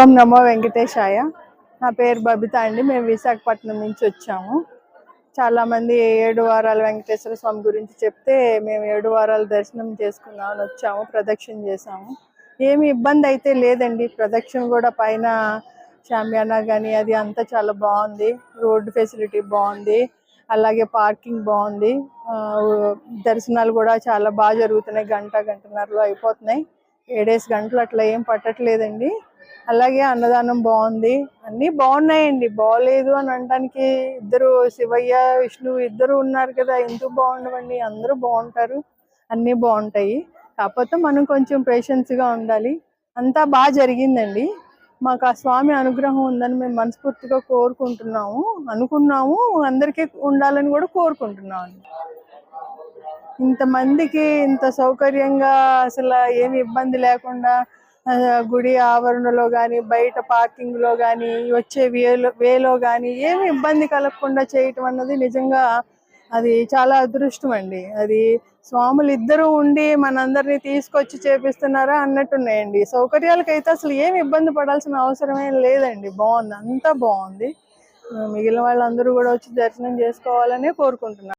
ఓం నమో వెంకటేశాయ. నా పేరు బబిత అండి. మేము విశాఖపట్నం నుంచి వచ్చాము. చాలామంది ఏడు వారాల వెంకటేశ్వర స్వామి గురించి చెప్తే మేము ఏడు వారాలు దర్శనం చేసుకుందామని వచ్చాము ప్రదక్షిణ చేసాము ఏమి ఇబ్బంది అయితే లేదండి. ప్రదక్షిణ కూడా పైన షామియానా కానీ అది అంతా చాలా బాగుంది. రోడ్డు ఫెసిలిటీ బాగుంది. అలాగే పార్కింగ్ బాగుంది. దర్శనాలు కూడా చాలా బాగా జరుగుతున్నాయి. గంట గంటన్నరలో అయిపోతున్నాయి. ఏడేసి గంటలు అట్లా ఏం పట్టట్లేదండి. అలాగే అన్నదానం బాగుంది. అన్నీ బాగున్నాయండి. బాగలేదు అని అనడానికి ఇద్దరు శివయ్య విష్ణు ఇద్దరు ఉన్నారు కదా. ఎందుకు బాగుండవండి? అందరూ బాగుంటారు. అన్నీ బాగుంటాయి. కాకపోతే మనం కొంచెం పేషెన్స్గా గా ఉండాలి. అంతా బాగా జరిగిందండి. మాకు ఆ స్వామి అనుగ్రహం ఉందని మేము మనస్ఫూర్తిగా కోరుకుంటున్నాము. అనుకున్నాము. అందరికీ ఉండాలని కూడా కోరుకుంటున్నాము ఇంతమందికి ఇంత సౌకర్యంగా అసలు ఏమి ఇబ్బంది లేకుండా గుడి ఆవరణలో కానీ బయట పార్కింగ్లో కానీ వచ్చే వేలో వేలో కానీ ఏమి ఇబ్బంది కలగకుండా చేయటం అన్నది నిజంగా అది చాలా అదృష్టం అండి అది స్వాములు ఇద్దరు ఉండి మనందరినీ తీసుకొచ్చి చేపిస్తున్నారా అన్నట్టున్నాయండి. సౌకర్యాలకైతే అసలు ఏమి ఇబ్బంది పడాల్సిన అవసరమే లేదండి. బాగుంది. అంతా బాగుంది. మిగిలిన వాళ్ళందరూ కూడా వచ్చి దర్శనం చేసుకోవాలనే కోరుకుంటున్నాను.